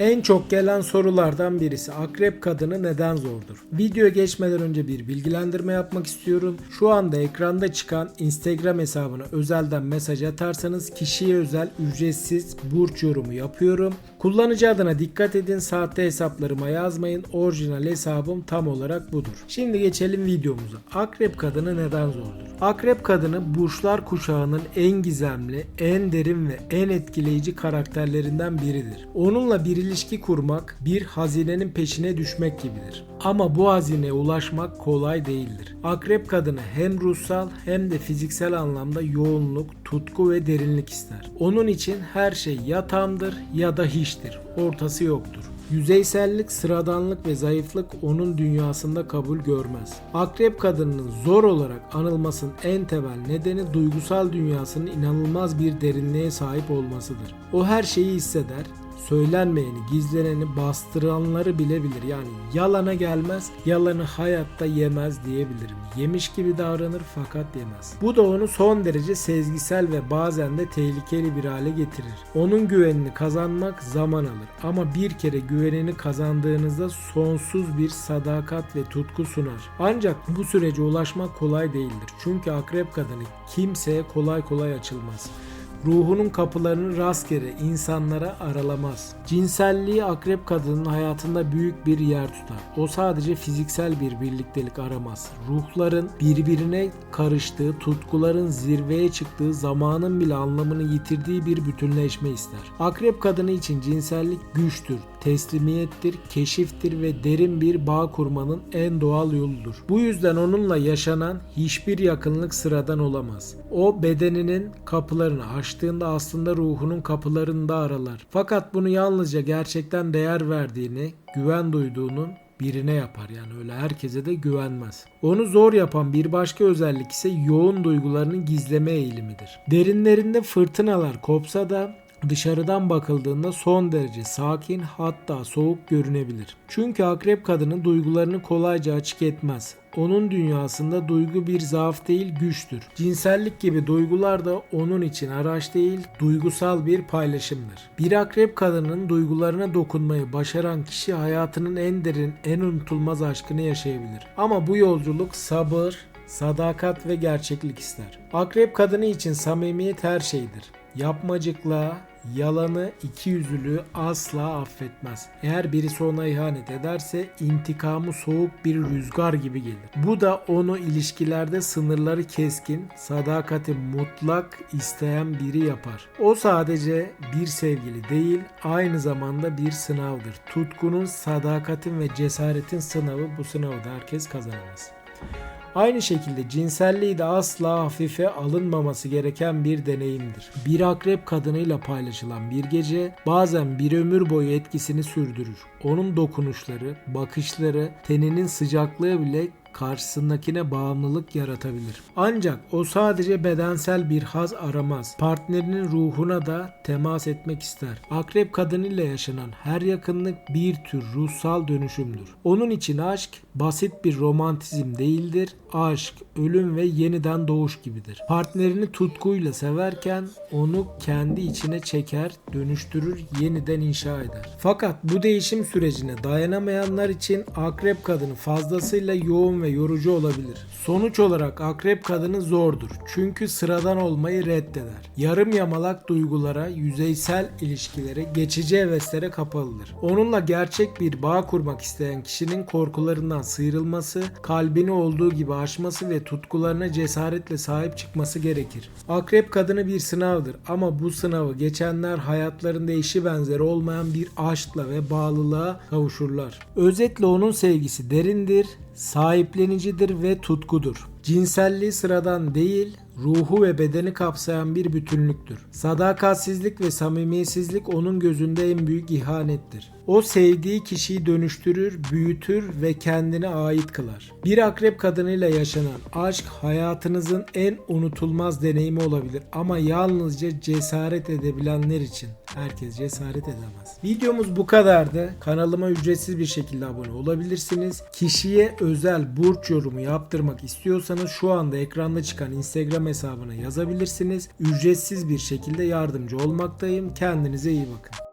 En çok gelen sorulardan birisi akrep kadını neden zordur? Videoya geçmeden önce bir bilgilendirme yapmak istiyorum. Şu anda ekranda çıkan Instagram hesabına özelden mesaj atarsanız kişiye özel ücretsiz burç yorumu yapıyorum. Kullanıcı adına dikkat edin sahte hesaplarıma yazmayın. Orijinal hesabım tam olarak budur. Şimdi geçelim videomuza. Akrep kadını neden zordur? Akrep kadını burçlar kuşağının en gizemli, en derin ve en etkileyici karakterlerinden biridir. Onunla bir ilişki kurmak bir hazinenin peşine düşmek gibidir. Ama bu hazineye ulaşmak kolay değildir. Akrep kadını hem ruhsal hem de fiziksel anlamda yoğunluk, tutku ve derinlik ister. Onun için her şey ya tamdır ya da hiçtir. Ortası yoktur. Yüzeysellik, sıradanlık ve zayıflık onun dünyasında kabul görmez. Akrep kadınının zor olarak anılmasının en temel nedeni duygusal dünyasının inanılmaz bir derinliğe sahip olmasıdır. O her şeyi hisseder, söylenmeyeni, gizleneni, bastıranları bile bilir. Yani yalana gelmez, yalanı hayatta yemez diyebilirim. Yemiş gibi davranır fakat yemez. Bu da onu son derece sezgisel ve bazen de tehlikeli bir hale getirir. Onun güvenini kazanmak zaman alır ama bir kere güvenini kazandığınızda sonsuz bir sadakat ve tutku sunar. Ancak bu sürece ulaşmak kolay değildir. Çünkü akrep kadını kimseye kolay kolay açılmaz. Ruhunun kapılarını rastgele insanlara aralamaz. Cinselliği akrep kadının hayatında büyük bir yer tutar. O sadece fiziksel bir birliktelik aramaz. Ruhların birbirine karıştığı, tutkuların zirveye çıktığı, zamanın bile anlamını yitirdiği bir bütünleşme ister. Akrep kadını için cinsellik güçtür, teslimiyettir, keşiftir ve derin bir bağ kurmanın en doğal yoludur. Bu yüzden onunla yaşanan hiçbir yakınlık sıradan olamaz. O bedeninin kapılarını açtığında aslında ruhunun kapılarını da aralar. Fakat bunu yalnızca gerçekten değer verdiğini, güven duyduğunun birine yapar yani öyle herkese de güvenmez. Onu zor yapan bir başka özellik ise yoğun duygularını gizleme eğilimidir. Derinlerinde fırtınalar kopsa da dışarıdan bakıldığında son derece sakin hatta soğuk görünebilir. Çünkü akrep kadını duygularını kolayca açık etmez. Onun dünyasında duygu bir zaaf değil güçtür. Cinsellik gibi duygular da onun için araç değil duygusal bir paylaşımdır. Bir akrep kadının duygularına dokunmayı başaran kişi hayatının en derin en unutulmaz aşkını yaşayabilir. Ama bu yolculuk sabır, sadakat ve gerçeklik ister. Akrep kadını için samimiyet her şeydir. Yapmacıkla, yalanı, ikiyüzlülüğü asla affetmez. Eğer birisi ona ihanet ederse intikamı soğuk bir rüzgar gibi gelir. Bu da onu ilişkilerde sınırları keskin, sadakati mutlak isteyen biri yapar. O sadece bir sevgili değil, aynı zamanda bir sınavdır. Tutkunun, sadakatin ve cesaretin sınavı bu sınavı da herkes kazanamaz. Aynı şekilde cinselliği de asla hafife alınmaması gereken bir deneyimdir. Bir akrep kadınıyla paylaşılan bir gece bazen bir ömür boyu etkisini sürdürür. Onun dokunuşları, bakışları, teninin sıcaklığı bile karşısındakine bağımlılık yaratabilir. Ancak o sadece bedensel bir haz aramaz. Partnerinin ruhuna da temas etmek ister. Akrep kadınıyla yaşanan her yakınlık bir tür ruhsal dönüşümdür. Onun için aşk basit bir romantizm değildir. Aşk, ölüm ve yeniden doğuş gibidir. Partnerini tutkuyla severken onu kendi içine çeker, dönüştürür, yeniden inşa eder. Fakat bu değişim sürecine dayanamayanlar için akrep kadını fazlasıyla yoğun ve yorucu olabilir. Sonuç olarak akrep kadını zordur. Çünkü sıradan olmayı reddeder. Yarım yamalak duygulara, yüzeysel ilişkilere, geçici heveslere kapalıdır. Onunla gerçek bir bağ kurmak isteyen kişinin korkularından sıyrılması, kalbini olduğu gibi aşması ve tutkularına cesaretle sahip çıkması gerekir. Akrep kadını bir sınavdır ama bu sınavı geçenler hayatlarında eşi benzeri olmayan bir aşkla ve bağlılığa kavuşurlar. Özetle onun sevgisi derindir, sahiplenicidir ve tutkudur. Cinselliği sıradan değil, ruhu ve bedeni kapsayan bir bütünlüktür. Sadakatsizlik ve samimiyetsizlik onun gözünde en büyük ihanettir. O sevdiği kişiyi dönüştürür, büyütür ve kendine ait kılar. Bir akrep kadınıyla yaşanan aşk hayatınızın en unutulmaz deneyimi olabilir ama yalnızca cesaret edebilenler için. Herkes cesaret edemez. Videomuz bu kadardı. Kanalıma ücretsiz bir şekilde abone olabilirsiniz. Kişiye özel burç yorumu yaptırmak istiyorsanız şu anda ekranda çıkan Instagram hesabına yazabilirsiniz. Ücretsiz bir şekilde yardımcı olmaktayım. Kendinize iyi bakın.